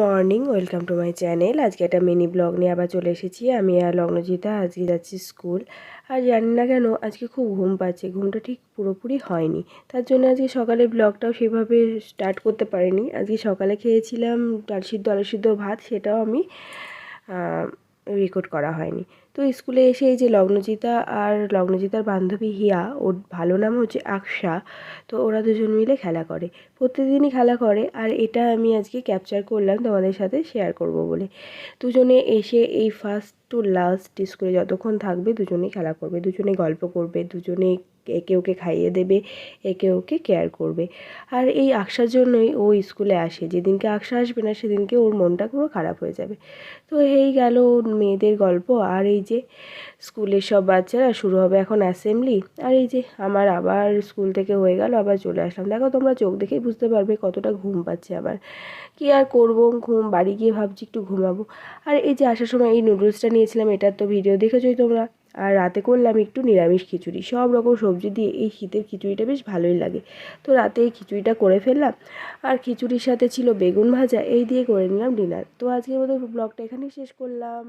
Morning, welcome to my channel. আজকে একটা mini blog নিয়ে আবার চলে এসেছি। আমি আর লগ্নজিতা আজকে যাচ্ছি স্কুল। আর জানি না কেন, আজকে খুব ঘুম পাচ্ছে। ঘুমটা ঠিক পুরোপুরি হয়নি। তার জন্য আজকে সকালে ব্লগটাও সেভাবে স্টার্ট করতে পারিনি। আজকে সকালে খেয়েছিলাম ডাল সিদ্ধ, আলু সিদ্ধ ভাত, সেটাও আমি রেকর্ড করা হয়নি। তো স্কুলে এসে এই যে লগ্নজিতা আর লগ্নজিতার বান্ধবী হিয়া, ওর ভালো নাম হচ্ছে আকশা, তো ওরা দুজন মিলে খেলা করে। প্রত্যেকদিনই খেলা করে আর এটা আমি আজকে ক্যাপচার করলাম তোমাদের সাথে শেয়ার করব বলে। দুজনে এসে এই ফার্স্ট টু লাস্ট স্কুলে যতক্ষণ থাকবে দুজনেই খেলা করবে। দুজনে গল্প করবে, দুজনে একে ওকে খাইয়ে দেবে, একে ওকে কেয়ার করবে। আর এই আকশার জন্যই ও স্কুলে আসে। যেদিনকে আকশা আসবে না, সেদিনকে ওর মনটা পুরো খারাপ হয়ে যাবে। তো এই গেল মেয়েদের গল্প আর এই যে স্কুলের সব বাচ্চারা শুরু হবে এখন অ্যাসেম্বলি আর এই যে আমার আবার স্কুল থেকে হয়ে গেল, আবার চলে আসলাম। দেখো তোমরা চোখ দেখেই বুঝতে পারবে কতটা ঘুম পাচ্ছে আবার। কী আর করব? ঘুম, বাড়ি গিয়ে ভাবছি একটু ঘুমাবো। আর এই যে আসার সময় এই নুডলসটা নিয়েছিলাম এটার তো ভিডিও দেখেছোই তোমরা। আর রাতে করলাম একটু নিরামিষ খিচুড়ি। সব রকম সবজি দিয়ে এই শীতের খিচুড়িটা বেশ ভালোই লাগে। তো রাতে এই খিচুড়িটা করে ফেললাম। আর খিচুড়ির সাথে ছিল বেগুন ভাজা, এই দিয়ে করে নিলাম ডিনার তো আজকের মতো ব্লগটা এখানেই শেষ করলাম।